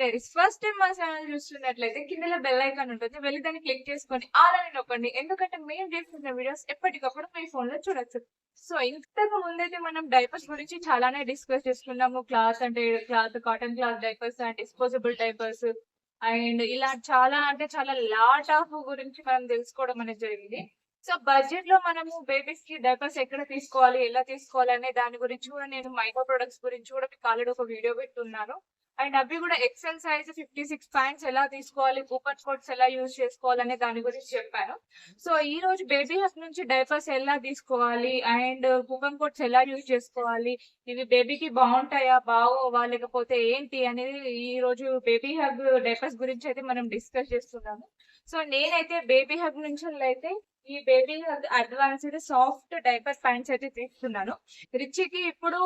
Diaries first time మా channel చూస్తున్నట్లయితే కింద బెల్ ఐకాన్ ఉంటుంది. వెళ్ళి దాన్ని క్లిక్ చేసుకొని ఆల్ నొక్కండి. ఎందుకంటే మేము చేస్తున్న వీడియోస్ ఎప్పటికప్పుడు మీ ఫోన్లో చూడొచ్చు. సో ఇంతకు ముందైతే మనం డైపర్స్ గురించి చాలానే డిస్కస్ చేసుకున్నాము. క్లాత్ అంటే cloth cotton cloth diapers and disposable diapers and ఇలా చాలా అంటే చాలా లాట్ ఆఫ్ గురించి మనం తెలుసుకోవడం అనేది జరిగింది. సో బడ్జెట్లో మనము బేబీస్కి డైపర్స్ ఎక్కడ తీసుకోవాలి ఎలా తీసుకోవాలి అనే దాని గురించి కూడా నేను మైక్రో ప్రొడక్ట్స్ గురించి కూడా మీకు ఆల్రెడీ ఒక వీడియో పెట్టున్నాను. అండ్ అవి కూడా XL size fifty six points ఎలా తీసుకోవాలి కూపన్ కోడ్స్ ఎలా యూజ్ చేసుకోవాలి అనే దాని గురించి చెప్పాను. సో ఈ రోజు బేబీ హక్ నుంచి డైపర్స్ ఎలా తీసుకోవాలి అండ్ కూపన్ కోడ్స్ ఎలా యూజ్ చేసుకోవాలి ఇవి బేబీకి బాగుంటాయా బాగోవా లేకపోతే ఏంటి అనేది ఈ రోజు బేబీ హగ్ డైపర్స్ గురించి అయితే మనం డిస్కస్ చేస్తున్నాము. సో నేనైతే బేబీ హగ్ నుంచి అయితే ఈ baby advanced soft diaper pants అయితే తీసుకున్నాను. రిచికి ఇప్పుడు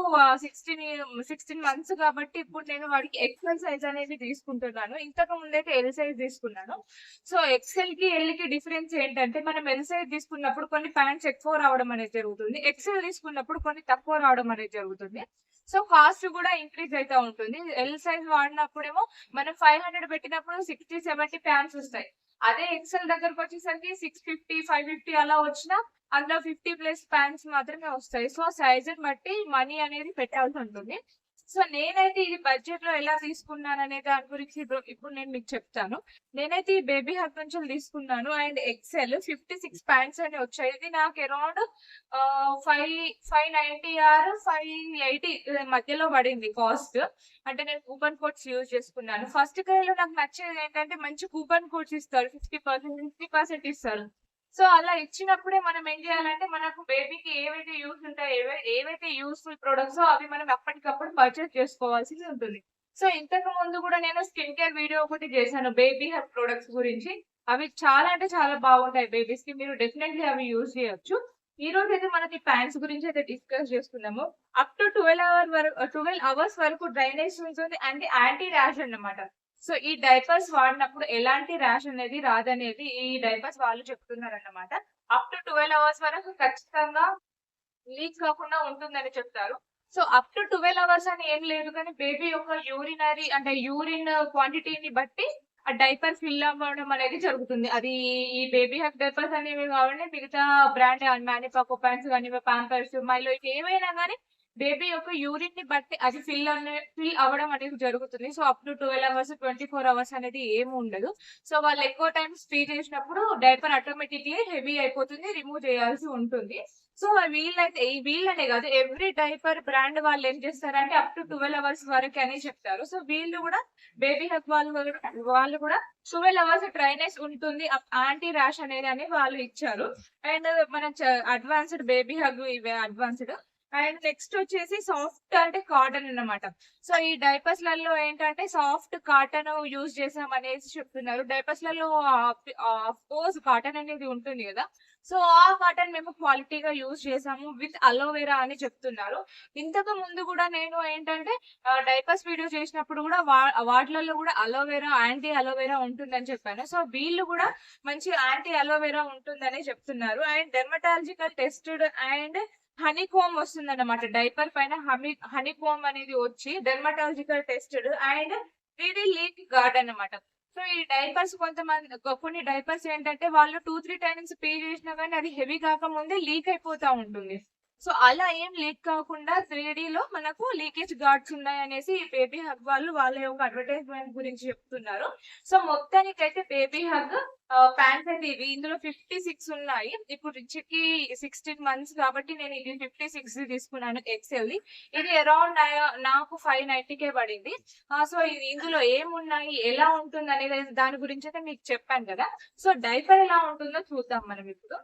సిక్స్టీన్ సిక్స్టీన్ మంత్స్ కాబట్టి ఇప్పుడు నేను వాడికి ఎక్సెల్ సైజ్ అనేది తీసుకుంటున్నాను. ఇంతకు ముందైతే ఎల్ సైజ్ తీసుకున్నాను. సో ఎక్సెల్కి ఎల్కి డిఫరెన్స్ ఏంటంటే మనం ఎల్ సైజ్ తీసుకున్నప్పుడు కొన్ని ప్యాంట్స్ ఎక్కువ రావడం అనేది జరుగుతుంది. ఎక్సెల్ తీసుకున్నప్పుడు కొన్ని తక్కువ రావడం అనేది జరుగుతుంది. సో కాస్ట్ కూడా ఇంక్రీజ్ అయితే ఉంటుంది. ఎల్ సైజ్ వాడినప్పుడేమో మనం ఫైవ్ హండ్రెడ్ పెట్టినప్పుడు సిక్స్టీ సెవెంటీ ప్యాంట్స్ వస్తాయి. అదే ఎక్సెల్ దగ్గరకు వచ్చేసరికి సిక్స్ ఫిఫ్టీ ఫైవ్ ఫిఫ్టీ అలా వచ్చినా అందులో ఫిఫ్టీ ప్లస్ ప్యాంట్స్ మాత్రమే వస్తాయి. సో సైజ్ బట్టి మనీ అనేది పెట్టాల్సి ఉంటుంది. సో నేనైతే ఇది బడ్జెట్లో ఎలా తీసుకున్నాను అనే దాని గురించి ఇప్పుడు నేను మీకు చెప్తాను. నేనైతే ఈ బేబీ హక్ నుంచి తీసుకున్నాను and XL fifty six pants అని వచ్చాయి. ఇది నాకు around five five ninety or five eighty మధ్యలో పడింది కాస్ట్ అంటే నేను కూపన్ కోడ్స్ యూజ్ చేసుకున్నాను. ఫస్ట్ కైలో నాకు నచ్చేది ఏంటంటే మంచి కూపన్ కోడ్స్ ఇస్తారు. ఫిఫ్టీ పర్సెంట్ ఫిఫ్టీ పర్సెంట్ ఇస్తారు. సో అలా ఇచ్చినప్పుడే మనం ఏం చేయాలంటే మనకు బేబీకి ఏవైతే యూస్ ఉంటాయో ఏవై ఏవైతే యూస్ఫుల్ ప్రొడక్ట్స్ అవి మనం ఎప్పటికప్పుడు పర్చేస్ చేసుకోవాల్సి ఉంటుంది. సో ఇంతకు ముందు కూడా నేను స్కిన్ కేర్ వీడియో ఒకటి చేశాను బేబీ హెల్త్ ప్రొడక్ట్స్ గురించి. అవి చాలా అంటే చాలా బాగుంటాయి బేబీస్కి మీరు డెఫినెట్లీ అవి యూజ్ చేయొచ్చు. ఈ రోజు అయితే మనకి ప్యాంట్స్ గురించి అయితే డిస్కస్ చేసుకున్నాము. అప్ టు ట్వెల్వ్ అవర్ వరకు ట్వెల్వ్ అవర్స్ వరకు డ్రైనేజ్ ఉంటుంది అండ్ యాంటీ ర్యాష్ అన్నమాట. సో ఈ డైపర్స్ వాడినప్పుడు ఎలాంటి ర్యాష్ అనేది రాదనేది ఈ డైపర్స్ వాళ్ళు చెప్తున్నారు అన్నమాట అప్ టు ట్వెల్వ్ అవర్స్ వరకు ఖచ్చితంగా లీక్ కాకుండా ఉంటుందని చెప్తారు. So up to twelve hours అని ఏం లేదు కానీ బేబీ యొక్క యూరినరీ అంటే యూరిన్ క్వాంటిటీని బట్టి ఆ డైపర్ ఫిల్ అవ్వడం అనేది జరుగుతుంది. అది ఈ బేబీ హక్ డైపర్స్ అనేవి కావాలంటే మిగతా బ్రాండ్ మ్యానిపాకో ప్యాంట్స్ కానీ ప్యాంపర్స్ మైలో ఏమైనా కానీ బేబీ యొక్క యూరిన్ని బట్టి అది ఫిల్ అనే ఫిల్ అవ్వడం అనేది జరుగుతుంది. So up to twelve hours twenty four hours అనేది ఏమి ఉండదు. సో వాళ్ళు ఎక్కువ టైం స్పీ చేసినప్పుడు డైపర్ ఆటోమేటిక్లీ హెవీ అయిపోతుంది రిమూవ్ చేయాల్సి ఉంటుంది. సో వీళ్ళైతే ఈ వీళ్ళనే కాదు ఎవ్రీ డైపర్ బ్రాండ్ వాళ్ళు ఏం చేస్తారంటే అప్ టు ట్వెల్వ్ అవర్స్ వరకు అని చెప్తారు. సో వీళ్ళు కూడా బేబీ హెల్త్ వాళ్ళు వాళ్ళు కూడా ట్వెల్వ్ అవర్స్ డ్రైనెస్ ఉంటుంది. యాంటీ ర్యాష్ అనేది అని వాళ్ళు ఇచ్చారు. అండ్ మన అడ్వాన్స్డ్ బేబీ హగ్ ఇవి అడ్వాన్స్డ్ అండ్ నెక్స్ట్ వచ్చేసి సాఫ్ట్ అంటే కాటన్ అన్నమాట. సో ఈ డైపర్స్లలో ఏంటంటే సాఫ్ట్ కాటన్ యూజ్ చేసాం అనేసి చెప్తున్నారు. డైపర్స్లలో కోర్స్ కాటన్ అనేది ఉంటుంది కదా. సో ఆ కాటన్ మేము క్వాలిటీగా యూజ్ చేసాము విత్ అలోవెరా అని చెప్తున్నారు. ఇంతకు ముందు కూడా నేను ఏంటంటే డైపర్స్ వీడియో చేసినప్పుడు కూడా వాటిలలో కూడా అలోవెరా యాంటీ అలోవెరా ఉంటుందని చెప్పాను. సో వీళ్ళు కూడా మంచి యాంటీ అలోవెరా ఉంటుందని చెప్తున్నారు. And dermatological tested and honeycomb వస్తుంది అనమాట డైపర్ పైన హనీ హనీ కోమ్ అనేది వచ్చి dermatological tested and three leak guard అన్నమాట. సో ఈ డైపర్స్ కొంతమంది కొన్ని డైపర్స్ ఏంటంటే వాళ్ళు టూ త్రీ టైమ్స్ పే చేసినా కానీ అది హెవీ కాకముందే లీక్ అయిపోతా ఉంటుంది. సో అలా ఏం లీక్ కాకుండా త్రీ లో మనకు లీకేజ్ గార్డ్స్ ఉన్నాయి అనేసి బేబీ హగ్ వాళ్ళు వాళ్ళ యొక్క అడ్వర్టైజ్మెంట్ గురించి చెప్తున్నారు. సో మొత్తానికి అయితే బేబీ హగ్ ప్యాంట్స్ అయితే ఇవి. ఇందులో ఫిఫ్టీ సిక్స్ ఉన్నాయి. ఇప్పుడు రిచ్కి సిక్స్టీన్ మంత్స్ కాబట్టి నేను ఇది ఫిఫ్టీ సిక్స్ తీసుకున్నాను ఎక్స్ఎల్ ఇది అరౌండ్ నాకు ఫైవ్ నైన్టీకే పడింది. సో ఇది ఇందులో ఏమున్నాయి ఎలా ఉంటుంది అనేది దాని గురించి అయితే మీకు చెప్పాను కదా. సో డైపర్ ఎలా ఉంటుందో చూద్దాం మనం ఇప్పుడు.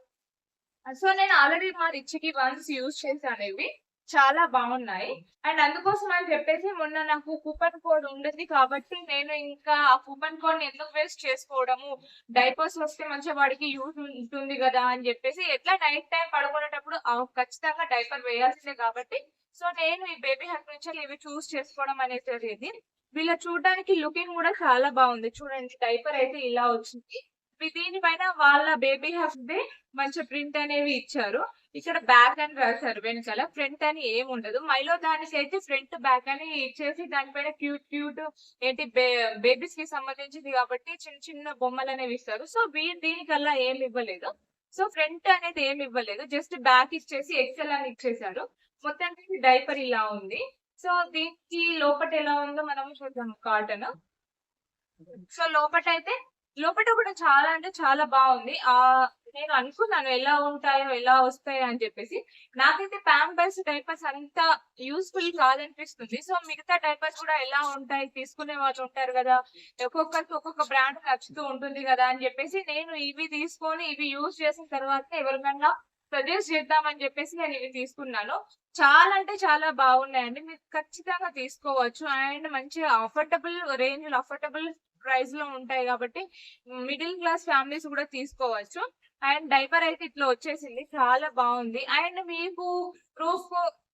సో నేను ఆల్రెడీ మా రిచ్కి వన్స్ యూజ్ చేశాను ఇవి చాలా బాగున్నాయి. అండ్ అందుకోసం అని చెప్పేసి మొన్న నాకు కూపన్ కోడ్ ఉండేది కాబట్టి నేను ఇంకా ఆ కూపన్ కోడ్ని ఎందుకు వేస్ట్ చేసుకోవడము డైపర్స్ వస్తే మంచిగా వాడికి యూజ్ ఉంటుంది కదా అని చెప్పేసి ఎట్లా నైట్ టైం పడుకునేటప్పుడు ఖచ్చితంగా డైపర్ వేయాల్సిందే కాబట్టి సో నేను ఈ బేబీ హెల్త్ నుంచి ఇవి చూస్ చేసుకోవడం అనేది జరిగింది. వీళ్ళ చూడడానికి లుకింగ్ కూడా చాలా బాగుంది. చూడండి డైపర్ అయితే ఇలా వచ్చింది. దీనిపైన వాళ్ళ బేబీ హెల్త్ మంచి ప్రింట్ అనేవి ఇచ్చారు. ఇక్కడ బ్యాక్ అని రాశారు వెనకాల. ఫ్రంట్ అని ఏం ఉండదు. మైలో దానికి అయితే ఫ్రంట్ బ్యాక్ అని ఇచ్చేసి దానిపైన క్యూట్ క్యూట్ ఏంటి బేబీస్కి సంబంధించింది కాబట్టి చిన్న చిన్న బొమ్మలు అనేవి ఇస్తారు. సో వీ- దీనికల్లా ఏం ఇవ్వలేదు. సో ఫ్రంట్ అనేది ఏం ఇవ్వలేదు. జస్ట్ బ్యాక్ ఇచ్చేసి ఎక్సెల్ అని ఇచ్చేసారు మొత్తానికి డైపర్ ఇలా ఉంది. సో దీనికి లోపట ఎలా ఉందో మనం చూద్దాం కాటన్ సో లోపట అయితే లోపల కూడా చాలా అంటే చాలా బాగుంది. ఆ నేను అనుకున్నాను ఎలా ఉంటాయో ఎలా వస్తాయో అని చెప్పేసి. నాకైతే ప్యాంపర్స్ డైపర్స్ అంత యూస్ఫుల్ కాదనిపిస్తుంది. సో మిగతా డైపర్స్ కూడా ఎలా ఉంటాయి? తీసుకునే వాళ్ళు ఉంటారు కదా. ఒక్కొక్కరికి ఒక్కొక్క బ్రాండ్ నచ్చుతూ ఉంటుంది కదా అని చెప్పేసి నేను ఇవి తీసుకొని ఇవి యూజ్ చేసిన తర్వాత ఎవరికన్నా సజెస్ట్ చేద్దామని చెప్పేసి నేను ఇవి తీసుకున్నాను. చాలా అంటే చాలా బాగున్నాయండి. మీరు ఖచ్చితంగా తీసుకోవచ్చు. అండ్ మంచి అఫోర్డబుల్ రేంజ్ అఫోర్డబుల్ ప్రైస్లో ఉంటాయి కాబట్టి మిడిల్ క్లాస్ ఫ్యామిలీస్ కూడా తీసుకోవచ్చు. అండ్ డైపర్ అయితే ఇట్లా వచ్చేసింది. చాలా బాగుంది. అండ్ మీకు ప్రూఫ్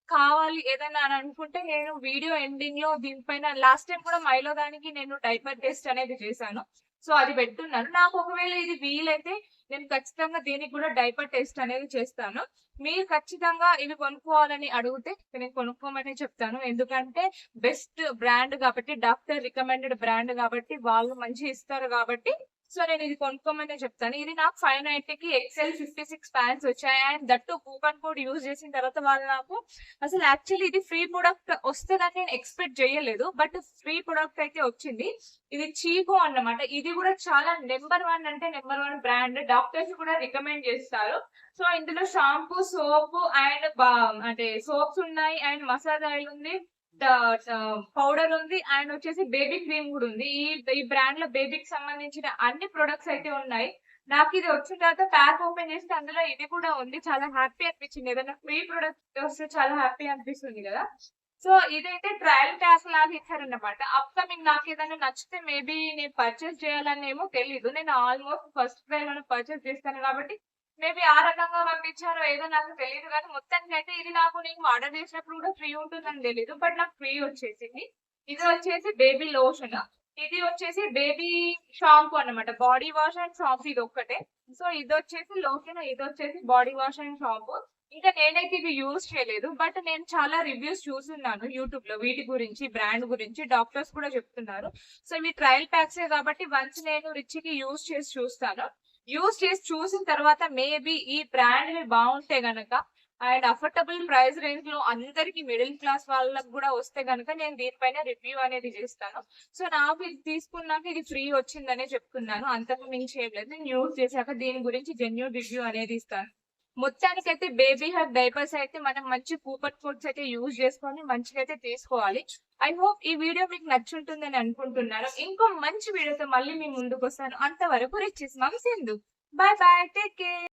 కావాలి ఏదైనా అని అనుకుంటే నేను వీడియో ఎండింగ్లో దీనిపైన లాస్ట్ టైం కూడా మైలో దానికి నేను డైపర్ టెస్ట్ అనేది చేశాను. సో అది పెట్టున్నాను నాకు ఒకవేళ ఇది వీలైతే నేను ఖచ్చితంగా దీనికి కూడా డైపర్ టెస్ట్ అనేది చేస్తాను. మీరు ఖచ్చితంగా ఇవి కొనుక్కోవాలని అడిగితే నేను కొనుక్కోమని చెప్తాను. ఎందుకంటే బెస్ట్ బ్రాండ్ కాబట్టి డాక్టర్ రికమెండెడ్ బ్రాండ్ కాబట్టి వాళ్ళు మంచి ఇస్తారు కాబట్టి సో నేను ఇది కొనుక్కోమని చెప్తాను. ఇది నాకు ఫైవ్ నైన్టీకి ఎక్సెల్ ఫిఫ్టీ సిక్స్ ప్యాంట్స్ వచ్చాయి. And that coupon code use చేసిన తర్వాత వాళ్ళు నాకు అసలు యాక్చువల్లీ ఇది ఫ్రీ ప్రొడక్ట్ వస్తుందని నేను ఎక్స్పెక్ట్ చేయలేదు. బట్ ఫ్రీ ప్రొడక్ట్ అయితే వచ్చింది. ఇది చీకో అన్నమాట. ఇది కూడా చాలా నెంబర్ వన్ అంటే నెంబర్ వన్ బ్రాండ్ డాక్టర్స్ కూడా రికమెండ్ చేస్తారు. సో ఇందులో షాంపూ సోప్ అండ్ అంటే సోప్స్ ఉన్నాయి అండ్ మసాలా ఆయిల్ ఉంది పౌడర్ ఉంది అండ్ వచ్చేసి బేబీ క్రీమ్ కూడా ఉంది. ఈ ఈ బ్రాండ్లో బేబీకి సంబంధించిన అన్ని ప్రొడక్ట్స్ అయితే ఉన్నాయి. నాకు ఇది వచ్చిన తర్వాత ప్యాక్ ఓపెన్ చేస్తే అందులో ఇది కూడా ఉంది. చాలా హ్యాపీ అనిపించింది. ఏదైనా ఫ్రీ ప్రొడక్ట్ వస్తే చాలా హ్యాపీ అనిపిస్తుంది కదా. సో ఇదైతే ట్రయల్ ట్యాక్స్ లాగా ఇచ్చారన్నమాట. అప్కమింగ్ నాకు ఏదైనా నచ్చితే మేబీ నేను పర్చేస్ చేయాలని ఏమో తెలీదు. నేను ఆల్మోస్ట్ ఫస్ట్ ట్రై పర్చేస్ చేస్తాను కాబట్టి మేబీ ఆ రకంగా పంపించారో ఏదో నాకు తెలియదు కానీ మొత్తానికి అయితే ఇది నాకు నేను ఆర్డర్ చేసినప్పుడు కూడా ఫ్రీ ఉంటుందని తెలియదు బట్ నాకు ఫ్రీ వచ్చేసింది. ఇది వచ్చేసి బేబీ లోషన్. ఇది వచ్చేసి బేబీ షాంపూ అన్నమాట. బాడీ వాష్ అండ్ షాంపూ ఇది ఒక్కటే. సో ఇది వచ్చేసి లోషన్ ఇది వచ్చేసి బాడీ వాష్ అండ్ షాంపూ. ఇంకా నేనైతే ఇది యూజ్ చేయలేదు బట్ నేను చాలా రివ్యూస్ చూస్తున్నాను యూట్యూబ్లో వీటి గురించి బ్రాండ్ గురించి. డాక్టర్స్ కూడా చెప్తున్నారు. సో ఇవి ట్రయల్ ప్యాక్స్ కాబట్టి వన్స్ నేను రిచ్కి యూజ్ చేసి చూస్తాను. యూజ్ చేసి చూసిన తర్వాత మేబీ ఈ బ్రాండ్ బాగుంటే గనక అండ్ అఫోర్డబుల్ ప్రైస్ రేంజ్లో అందరికి మిడిల్ క్లాస్ వాళ్ళకి కూడా వస్తే గనక నేను దీనిపైన రివ్యూ అనేది చేస్తాను. సో నాకు ఇది తీసుకున్నాక ఇది ఫ్రీ వచ్చిందనే చెప్తున్నాను. అంతకు మించి ఏం లేదు. నేను యూజ్ చేశాక దీని గురించి జెన్యున్ రివ్యూ అనేది ఇస్తాను. మొత్తానికి అయితే బేబీ హెడ్ డైపర్స్ అయితే మనం మంచి కూపన్ కోడ్స్ అయితే యూజ్ చేసుకొని మంచిగా అయితే తీసుకోవాలి. ఐ హోప్ ఈ వీడియో మీకు నచ్చుంటుందని అనుకుంటున్నాను. ఇంకో మంచి వీడియోతో మళ్ళీ మీ ముందుకు వస్తాను అంతవరకు Richi's mom Sindhu. Bye bye take care